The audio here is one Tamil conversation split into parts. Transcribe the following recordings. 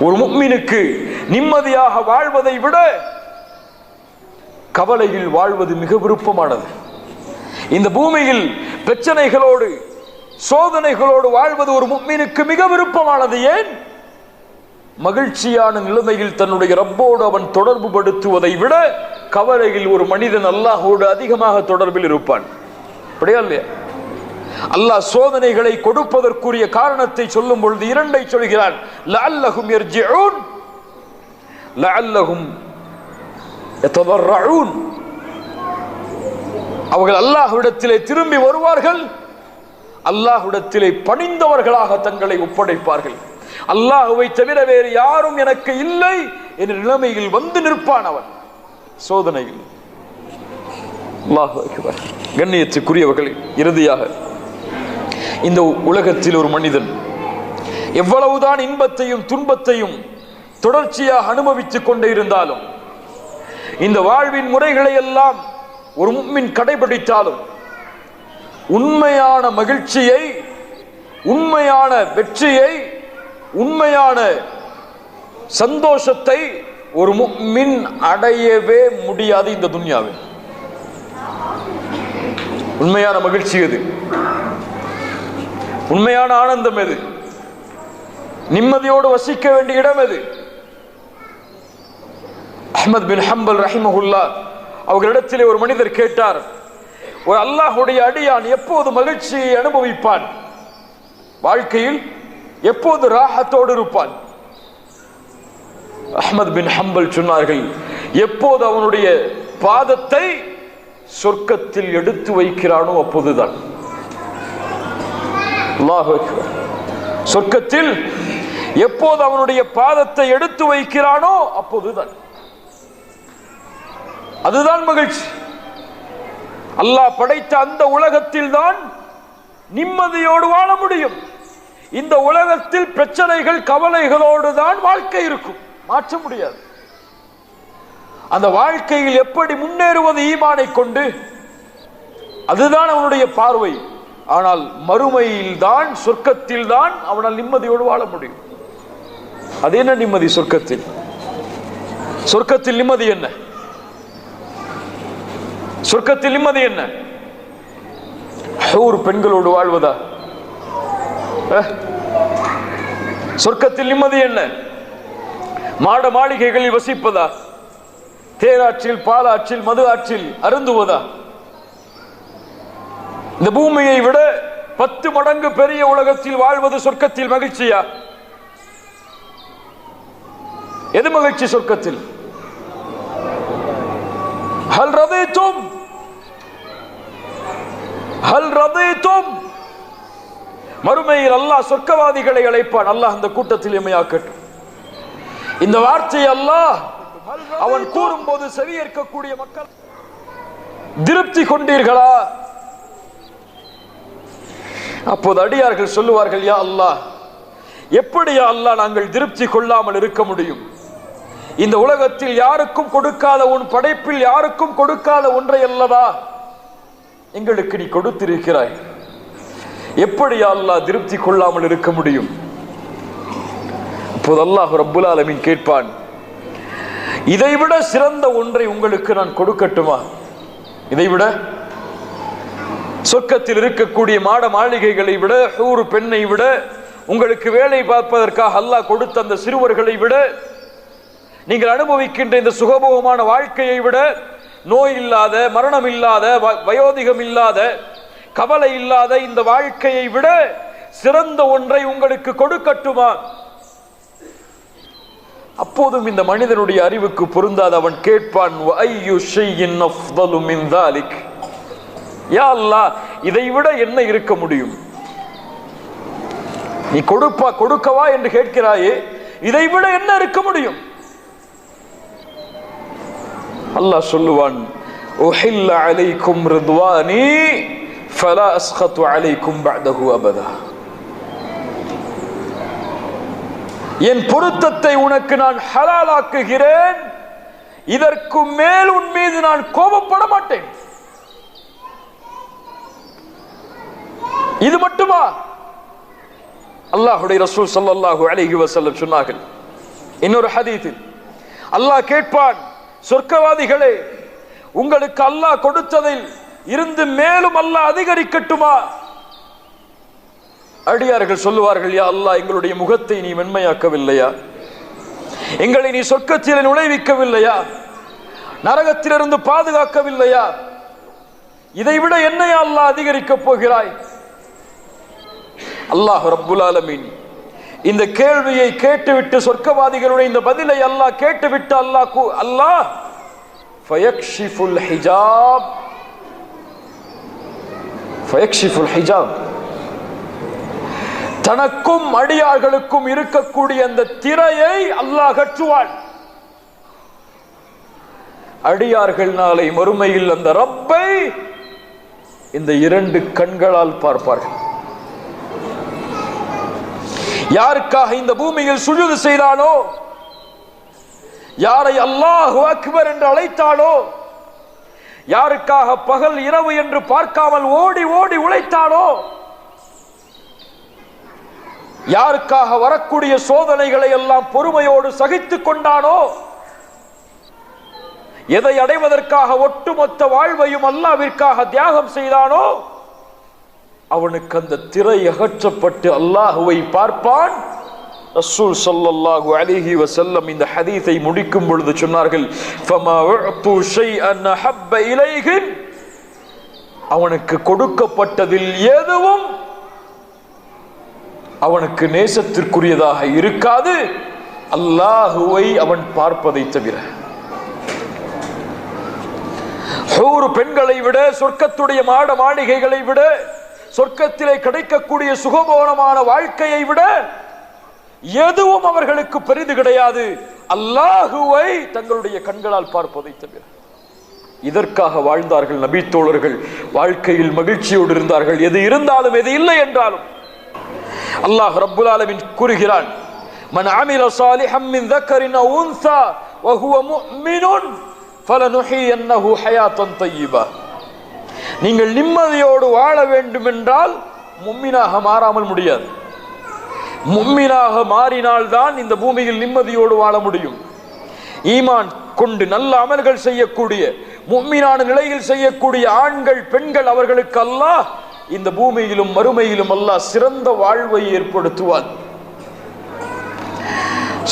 ஒரு முக்மினுக்கு நிம்மதியாக வாழ்வதை விட கவலையில் வாழ்வது மிக விருப்பமானது. இந்த பூமியில் பிரச்சனைகளோடு சோதனைகளோடு வாழ்வது ஒரு முக்மீனுக்கு மிக விருப்பமானது. ஏன்? மகிழ்ச்சியான நிலைமையில் தன்னுடைய ரப்போடு அவன் தொடர்பு படுத்துவதை விட கவலையில் ஒரு மனிதன் அல்லாஹோடு அதிகமாக தொடர்பில் இருப்பான். அப்படியா இல்லையா? அல்லாஹ் சோதனைகளை கொடுப்பதற்குரிய காரணத்தை சொல்லும் பொழுது இரண்டை சொல்கிறான் லஅல்லஹும் யர்ஜிஊன் லஅல்லஹும் யததர்ரஊன் அவர்கள் அல்லாஹ்விடத்திலே திரும்பி வருவார்கள் அல்லாஹ்விடத்திலே பணிந்தவர்களாக தங்களை ஒப்படைப்பார்கள். அல்லாஹுவை தவிர வேறு யாரும் எனக்கு இல்லை என்ற நிலைமையில் வந்து நிற்பான் அவன். சோதனையில். அல்லாஹு இறுதியாக இந்த உலகத்தில் ஒரு மனிதன் எவ்வளவுதான் இன்பத்தையும் துன்பத்தையும் தொடர்ச்சியாக அனுபவித்துக் கொண்டே இருந்தாலும் இந்த வாழ்வின் முறைகளை எல்லாம் ஒரு மும்மின் கடைபிடித்தாலும் உண்மையான மகிழ்ச்சியை உண்மையான வெற்றியை உண்மையான சந்தோஷத்தை ஒரு மின் அடையவே முடியாது இந்த துன்யாவில். உண்மையான மகிழ்ச்சி எது? உண்மையான ஆனந்தம் எது? நிம்மதியோடு வசிக்க வேண்டிய இடம் எது? அஹமது பின் ஹம்பல் ரஹிமஹுல்லா அவர்களிடத்திலே ஒரு மனிதர் கேட்டார் ஒரு அல்லாஹுடைய அடியான் எப்போது மகிழ்ச்சியை அனுபவிப்பான்? வாழ்க்கையில் எப்போது ராகத்தோடு இருப்பான்? அஹமத் பின் ஹம்பல் சொன்னார்கள் எப்போது அவனுடைய பாதத்தை சொர்க்கத்தில் எடுத்து வைக்கிறானோ அப்போதுதான். சொர்க்கத்தில் எப்போது அவனுடைய பாதத்தை எடுத்து வைக்கிறானோ அப்போதுதான். அதுதான் மகிழ்ச்சி. அல்லாஹ் படைத்த அந்த உலகத்தில் தான் நிம்மதியோடு வாழ முடியும். இந்த உலகத்தில் பிரச்சனைகள் கவலைகளோடு தான் வாழ்க்கை இருக்கும். மாற்ற முடியாது. அந்த வாழ்க்கையில் எப்படி முன்னேறுவது ஈமானை கொண்டு அதுதான் அவனுடைய பார்வை. ஆனால் மறுமையில் தான் சொர்க்கத்தில் தான் அவனால் நிம்மதியோடு வாழ முடியும். அது என்ன நிம்மதி சொர்க்கத்தில்? சொர்க்கத்தில் நிம்மதி என்ன? சொர்க்கத்தில் நிம்மதி என்ன? ஊர் பெண்களோடு வாழ்வதா? அஹ். சொர்க்கத்தில் நிம்மதி என்ன? மாட மாளிகைகளில் வசிப்பதா? தேராற்றில் பாலாற்றில் மது ஆற்றில் அருந்துவதா? இந்த பூமியை விட பத்து மடங்கு பெரிய உலகத்தில் வாழ்வது சொர்க்கத்தில் மகிழ்ச்சியா? எது மகிழ்ச்சி சொர்க்கத்தில்? ஹல் ரதைத்தும் ஹல் ரதைத்தும் மறுமையில் அல்லாஹ் சொர்க்கவாதிகளை அழைப்பான். அல்லாஹ் அந்த கூட்டத்தில் எம்மையாக்கட்டும் இந்த வார்த்தையை அல்லாஹ் அவன் கூறும்போது செவியேற்கக்கூடிய மக்கள் திருப்தி கொண்டீர்களா? அப்போது அடியார்கள் சொல்லுவார்கள் யா அல்லாஹ் எப்படியா அல்லாஹ் நாங்கள் திருப்தி கொள்ளாமல் இருக்க முடியும்? இந்த உலகத்தில் யாருக்கும் கொடுக்காத உன் படைப்பில் யாருக்கும் கொடுக்காத ஒன்றை அல்லவா? எங்களுக்கு நீ கொடுத்திருக்கிறாய். எப்படி அல்லாஹ் திருப்தி கொள்ளாமல் இருக்க முடியும்? அப்போது அல்லாஹ் ரப்புல் ஆலமின் கேட்பான் இதைவிட சிறந்த ஒன்றை உங்களுக்கு நான் கொடுக்கட்டுமா? இதைவிட சொர்க்கத்தில் இருக்கக்கூடிய மாட மாளிகைகளை விட ஹூரு பெண்ணை விட உங்களுக்கு வேலை பார்ப்பதற்காக அல்லாஹ் கொடுத்த அந்த சிறுவர்களை விட நீங்கள் அனுபவிக்கின்ற இந்த சுகபோகமான வாழ்க்கையை விட நோய் இல்லாத மரணம் இல்லாத வ- வயோதிகம் இல்லாத கவலை இல்லாத இந்த வாழ்க்கையை விட சிறந்த ஒன்றை உங்களுக்கு கொடுக்கட்டுமா? அப்போதும் இந்த மனிதனுடைய அறிவுக்கு பொருந்தாத. அவன் கேட்பான் யா அல்லாஹ் இதை விட என்ன இருக்க முடியும்? நீ கொடுப்பா கொடுக்கவா என்று கேட்கிறாயே இதை விட என்ன இருக்க முடியும்? அல்லாஹ் சொல்லுவான் உஹில்ல அலைக்கும் ரிதுவானி ஃபலா அஸ்கத்து அலைக்கும் பஅதஹு அபதா. என் பொருத்தத்தை உனக்கு நான் ஹலாலாக்குகிறேன் இதற்கு மேல் உன் மீது நான் கோபப்பட மாட்டேன். இது மட்டுமா? அல்லாஹுடைய ரசூல் சல்லாஹு அலைஹி வசல்லம் சொன்னார்கள். இன்னொரு ஹதீத்தில் அல்லாஹ் கேட்பான் சொர்க்கவாதிகளே உங்களுக்கு அல்லாஹ் கொடுத்ததில் இருந்து மேலும் அல்லாஹ் அதிகரிக்கட்டுமா? அடியார்கள் சொல்லுவார்கள் யா அல்லாஹ் எங்களுடைய முகத்தை நீ மென்மையாக்கவில்லையா? எங்களை நீ சொர்க்கத்தில் நுழைவிக்கவில்லையா? நரகத்திலிருந்து பாதுகாக்கவில்லையா? இதைவிட என்னையா அல்லாஹ் அதிகரிக்கப் போகிறாய்? அல்லாஹ் ரப்புல் ஆலமீன். இந்த கேள்வியை கேட்டுவிட்டு சொர்க்கவாதிகளுடைய இந்த பதிலை அல்லாஹ் கேட்டுவிட்டு அல்லாஹ் அல்லாஹ் ஃபயக்ஷிஃபுல் ஹிஜாப். ஃபயக்ஷிஃபுல் ஹிஜாப். தனக்கும் அடியார்களுக்கும் இருக்கக்கூடிய அந்த திரையை அல்லாஹ் கற்றுவாள் அடியார்கள் நாளை மறுமையில் அந்த ரப்பை இந்த இரண்டு கண்களால் பார்ப்பார்கள். யாருக்காக இந்த பூமியில் சுழுது செய்தானோ யாரை அல்லாஹ் அக்பர் என்று அழைத்தானோ யாருக்காக பகல் இரவு என்று பார்க்காமல் ஓடி ஓடி உழைத்தானோ யாருக்காக வரக்கூடிய சோதனைகளை எல்லாம் பொறுமையோடு சகித்துக் கொண்டானோ? எதை அடைவதற்காக ஒட்டுமொத்த வாழ்வையும் அல்லாவிற்காக தியாகம் செய்தானோ? அவனுக்கு அந்த திரை அகற்றப்பட்டு அல்லாஹுவை பார்ப்பான். ரசூல் சல்லல்லாஹு அலைஹி வஸல்லம் இந்த ஹதீஸை முடிக்கும் பொழுது சொன்னார்கள் ஃபமா உஅது ஷைஅன் அஹப்ப அவனுக்கு கொடுக்கப்பட்டதில் எதுவும் அவனுக்கு நேசத்திற்குரியதாக இருக்காது. அல்லாஹுவை அவன் பார்ப்பதை தவிர. ஹூர் பெண்களை விட சொர்க்கத்துடைய மாட மாளிகைகளை விட சொர்க்கத்திலே கிடைக்கக்கூடிய சுகபோனமான வாழ்க்கையை விட எதுவும் அவர்களுக்கு பெரிது கிடையாது. அல்லாஹுவை தங்களுடைய கண்களால் பார்ப்பதை தவிர. இதற்காக வாழ்ந்தார்கள் நபித்தோழர்கள் வாழ்க்கையில் மகிழ்ச்சியோடு இருந்தார்கள். எது இருந்தாலும் எது இல்லை என்றாலும். அல்லாஹ் ரப்புல் ஆலமின் கூறுகிறான் மன் ஆமில சாலிஹம் மின் தக்கரின் உன்சா வஹுவ முஃமினுன் ஃபலனுஹியன்னஹு ஹயாத்தன் தய்யிபா. நீங்கள் நிம்மதியோடு வாழ வேண்டும் என்றால் மும்மினாக மாறாமல் முடியாது. மும்மினாக மாறினால்தான் இந்த பூமியில் நிம்மதியோடு வாழ முடியும். ஈமான் கொண்டு நல்ல அமல்கள் செய்யக்கூடிய மும்மினான நிலையில் செய்யக்கூடிய ஆண்கள் பெண்கள் அவர்களுக்கு அல்லாஹ் இந்த பூமியிலும் மறுமையிலும் அல்லாஹ் சிறந்த வாழ்வை ஏற்படுத்துவான்.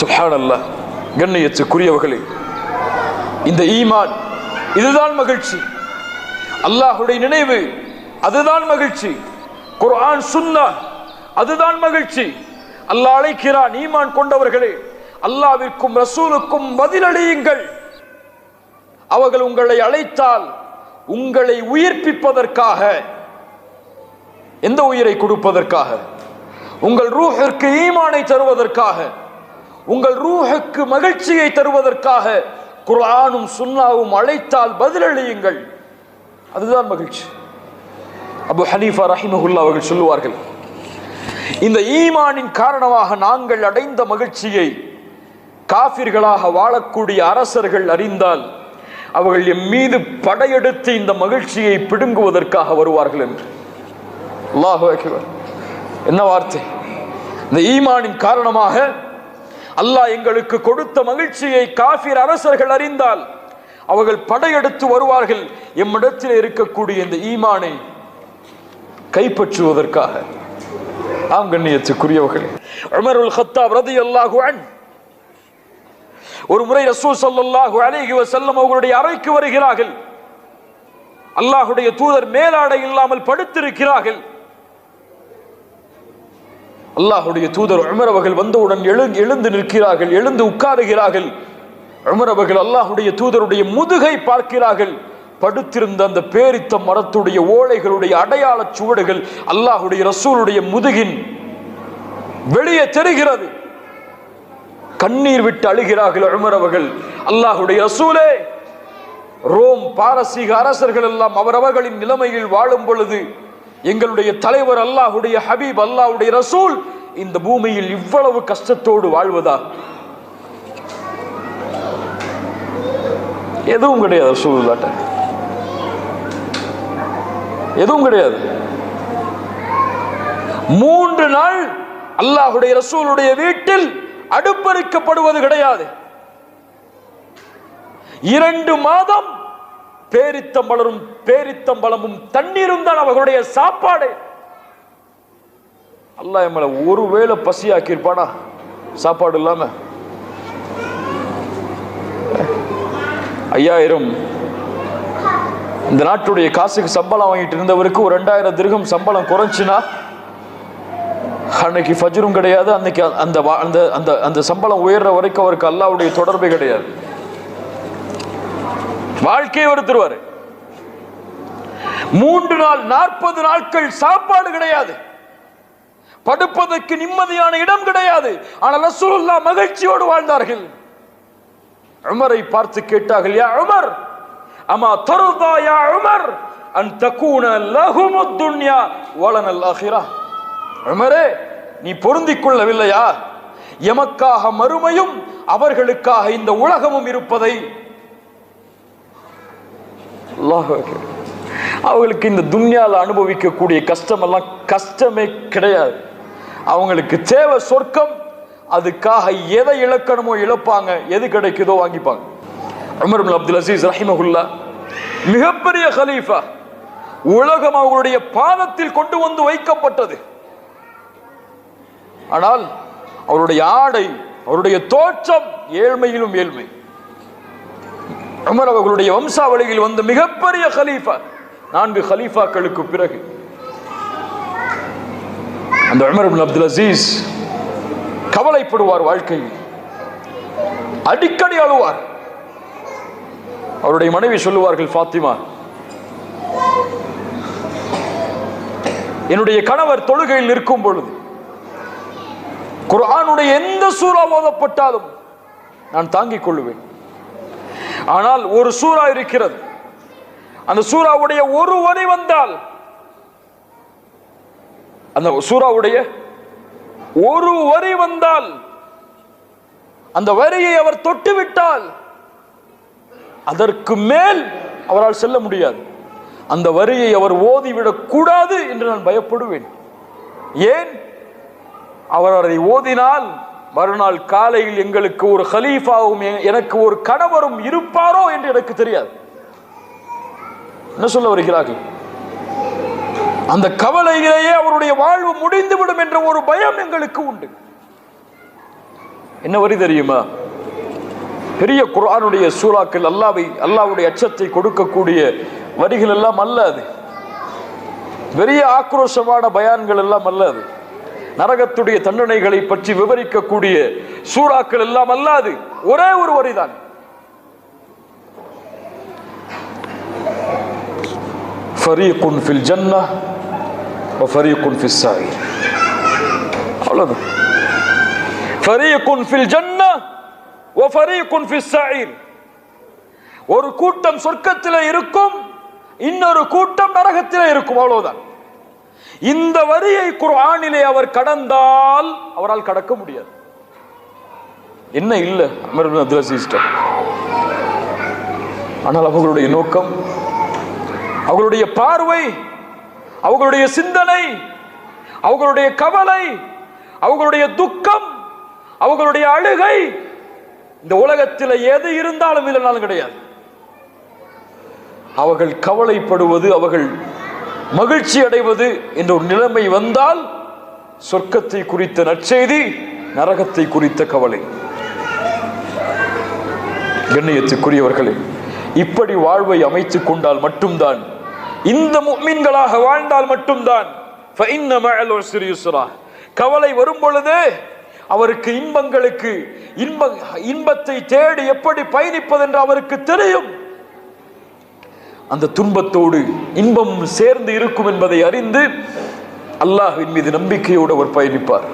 சுஹான் அல்லாஹ் கண்ணியத்துக்குரியவர்களே இந்த ஈமான் இதுதான் மகிழ்ச்சி. அல்லாஹுடைய நினைவு அதுதான் மகிழ்ச்சி. குர்ஆன் சுன்னா அதுதான் மகிழ்ச்சி. அல்லாஹ் அழைக்கிறான் ஈமான் கொண்டவர்களே அல்லாவிற்கும் ரசூலுக்கும் பதிலடையுங்கள் அவர்கள் உங்களை அழைத்தால் உங்களை உயிர்ப்பிப்பதற்காக எந்த உயிரை கொடுப்பதற்காக? உங்கள் ரூஹிற்கு ஈமானை தருவதற்காக உங்கள் ரூஹுக்கு மகிழ்ச்சியை தருவதற்காக குர்ஆனும் சுன்னாவும் அழைத்தால் பதிலளியுங்கள் அதுதான் மகிழ்ச்சி. அபு ஹனீஃபா ரஹிமஹுல்லா அவர்கள் சொல்லுவார்கள் இந்த ஈமானின் காரணமாக நாங்கள் அடைந்த மகிழ்ச்சியை காபிர்களாக வாழக்கூடிய அரசர்கள் அறிந்தால் அவர்கள் எம் மீது படையெடுத்து இந்த மகிழ்ச்சியை பிடுங்குவதற்காக வருவார்கள் என்று. என்ன வார்த்தை? இந்த ஈமானின் காரணமாக அல்லாஹ் எங்களுக்கு கொடுத்த மகிழ்ச்சியை காஃபிர் அரசர்கள் அறிந்தால் அவர்கள் படையெடுத்து வருவார்கள். எம்மிடத்தில் இருக்கக்கூடிய இந்த ஈமானை கைப்பற்றுவதற்காக. ஆம் கண்ணியத்துக்குரியவர்கள். உமருல் ஹத்தாப் ரதி அல்லாஹுவன் ஒரு முறை ரசூ சல்லாஹு அலைஹி வசல்லம் அவர்களுடைய அறைக்கு வருகிறார்கள். அல்லாஹுடைய தூதர் மேலாடை இல்லாமல் படுத்திருக்கிறார்கள். அல்லாஹுடைய தூதர் உமர் அவர்கள் வந்தவுடன் எழுந்து நிற்கிறார்கள் எழுந்து உட்காருகிறார்கள். உமர் அவர்கள் அல்லாஹுடைய தூதருடைய முதுகை பார்க்கிறார்கள். படுத்திருந்த அந்த பேரித்த மரத்துடைய ஓலைகளுடைய அடையாள சுவடுகள் அல்லாஹுடைய ரசூலுடைய முதுகின் வெளியே தெரிகிறது. கண்ணீர் விட்டு அழுகிறார்கள் உமர் அவர்கள். அல்லாஹுடைய ரசூலே ரோம் பாரசீக அரசர்கள் எல்லாம் அவரவர்களின் நிலைமையில் வாழும் பொழுது எங்களுடைய தலைவர் அல்லாஹுடைய ஹபீப் அல்லாஹுடைய ரசூல் இந்த பூமியில் இவ்வளவு கஷ்டத்தோடு வாழ்வதா? எதுவும் கிடையாது ரசூலுல்லாட்ட. எதுவும் கிடையாது. மூன்று நாள் அல்லாஹுடைய ரசூலுடைய வீட்டில் அடுப்பறிக்கப்படுவது கிடையாது. இரண்டு மாதம் பேரித்தம்பளரும் பேரித்தம்பளமும் தண்ணீரும் தான் அவர்களுடைய சாப்பாடு. அல்லாஹ் எம்மளை ஒருவேளை பசியாக்கி இருப்பானா சாப்பாடு இல்லாம? ஐயாயிரம். இந்த நாட்டுடைய காசுக்கு சம்பளம் வாங்கிட்டு இருந்தவருக்கு ஒரு ரெண்டாயிரம் திருகம் சம்பளம் குறைஞ்சுன்னா அன்னைக்கு ஃபஜ்ரும் கிடையாது அன்னைக்கு அந்த வா- அந்த அந்த அந்த சம்பளம் உயர்ற வரைக்கும் அவருக்கு அல்லாவுடைய தொடர்பே கிடையாது. வாழ்க்கையை வருத்துருவாரு மூன்று நாள் நாற்பது நாட்கள் சாப்பாடு கிடையாது. படுப்பதற்கு நிம்மதியான இடம் கிடையாது. ஆனால் மகிழ்ச்சியோடு வாழ்ந்தார்கள். உமரை பார்த்து கேட்டார்கள் யா உமர் அமா தருதா யா உமர் அன் தக்கூன லஹுமுத் துன்யா வளனல் அஹிரா. உமரே நீ பொருந்திக் கொள்ளவில்லையா? எமக்காக மறுமையும் அவர்களுக்காக இந்த உலகமும் இருப்பதை? அவங்களுக்கு இந்த துன்யால அனுபவிக்கக்கூடிய கஷ்டமெல்லாம் கஷ்டமே கிடையாது. அவங்களுக்கு தேவை சொர்க்கம் அதுக்காக எதை இழக்கணுமோ இழப்பாங்க எது கிடைக்குதோ வாங்கிப்பாங்க. உமர் அப்துல் அசீஸ் ரஹிமஹுல்லா மிகப்பெரிய கலீஃபா உலகம் அவர்களுடைய பாதத்தில் கொண்டு வந்து வைக்கப்பட்டது. ஆனால் அவருடைய ஆடை அவருடைய தோற்றம் ஏழ்மையிலும் ஏழ்மை. உமர் அவர்களுடைய வம்சாவளியில் வந்த மிகப்பெரிய கலீஃபா நான்கு ஹலீஃபாக்களுக்கு பிறகு. அந்த உமர் அப்துல் அசீஸ் கவலைப்படுவார் வாழ்க்கையில். அடிக்கடி அழுவார். அவருடைய மனைவி சொல்லுவார்கள் ஃபாத்திமா என்னுடைய கணவர் தொழுகையில் இருக்கும் பொழுது குரானுடைய எந்த சூறா ஓதப்பட்டாலும் நான் தாங்கிக் கொள்ளுவேன் ஆனால் ஒரு சூறா இருக்கிறது. அந்த சூறாவுடைய ஒரு வரி வந்தால் அந்த சூறாவுடைய ஒரு வரி வந்தால் அந்த வரியை அவர் தொட்டுவிட்டால் அதற்கு மேல் அவரால் செல்ல முடியாது. அந்த வரியை அவர் ஓதிவிடக் கூடாது என்று நான் பயப்படுவேன். ஏன்? அவர் அதை ஓதினால் மறுநாள் காலையில் எங்களுக்கு ஒரு ஹலீஃபாவும் எனக்கு ஒரு கணவரும் இருப்பாரோ என்று எனக்கு தெரியாது. என்ன சொல்ல வருகிறார்கள்? அந்த கவலையிலேயே அவருடைய வாழ்வு முடிந்துவிடும் என்ற ஒரு பயம் எங்களுக்கு உண்டு. என்ன வரி தெரியுமா? பெரிய குரானுடைய சூறாக்கள் அல்லாவை அல்லாவுடைய அச்சத்தை கொடுக்கக்கூடிய வரிகள் எல்லாம் அல்ல அது. பெரிய ஆக்ரோஷமான பயான்கள் எல்லாம் அல்ல அது. நரகத்துடைய தண்டனைகளை பற்றி விவரிக்கக்கூடிய சூறாக்கள் எல்லாம் அல்லாது ஒரே ஒரு வரிதான். ஃபரீகுன் ஃபில் ஜன்னா வ ஃபரீகுன் ஃபிஸ் சாயிர் அவ்வளவுதான் ஃபரீகுன் ஃபில் ஜன்னா வ ஃபரீகுன் ஃபிஸ் சாயிர் ஒரு கூட்டம் சொர்க்கத்தில் இருக்கும் இன்னொரு கூட்டம் நரகத்தில் இருக்கும் அவ்வளவுதான். இந்த வரியை குர்ஆனிலே அவர் கடந்தால் அவரால் கடக்க முடியாது. என்ன இல்லை அமர் இப்னு அப்துல் அசீஸ்டம் ஆனால் அவர்களுடைய நோக்கம் அவர்களுடைய பார்வை அவர்களுடைய சிந்தனை அவர்களுடைய கவலை அவர்களுடைய துக்கம் அவர்களுடைய அழுகை இந்த உலகத்தில் எது இருந்தாலும் இல்லைனாலும் கிடையாது. அவர்கள் கவலைப்படுவது அவர்கள் மகிழ்ச்சி அடைவது என்ற ஒரு நிலைமை வந்தால் சொர்க்கத்தை குறித்த நற்செய்தி நரகத்தை குறித்த கவலை. கண்ணியத்துக்குரியவர்களே இப்படி வாழ்வை அமைத்துக் கொண்டால் மட்டும்தான் இந்த முக்மீன்களாக வாழ்ந்தால் மட்டும்தான். கவலை வரும் பொழுது அவருக்கு இன்பங்களுக்கு இன்ப இன்பத்தை தேடி எப்படி பயணிப்பதென்று அவருக்கு தெரியும். அந்த துன்பத்தோடு இன்பம் சேர்ந்து இருக்கும் என்பதை அறிந்து அல்லாஹின் மீது நம்பிக்கையோடு அவர் பயணிப்பார்.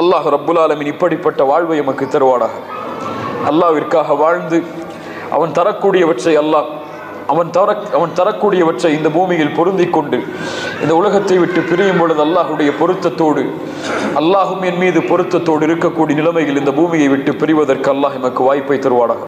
அல்லாஹ் ரப்புல் ஆலமின் இப்படிப்பட்ட வாழ்வை எமக்கு தருவாடாக அல்லாவிற்காக வாழ்ந்து அவன் தரக்கூடியவற்றை அல்லாஹ் அவன் தர அவன் தரக்கூடியவற்றை இந்த பூமியில் பொருந்திக் கொண்டு இந்த உலகத்தை விட்டு பிரியும் பொழுது அல்லாஹுடைய பொருத்தத்தோடு அல்லாஹும் என் மீது பொருத்தத்தோடு இருக்கக்கூடிய நிலைமையில் இந்த பூமியை விட்டு பிரிவதற்கு அல்லாஹ் எமக்கு வாய்ப்பை தருவானாக.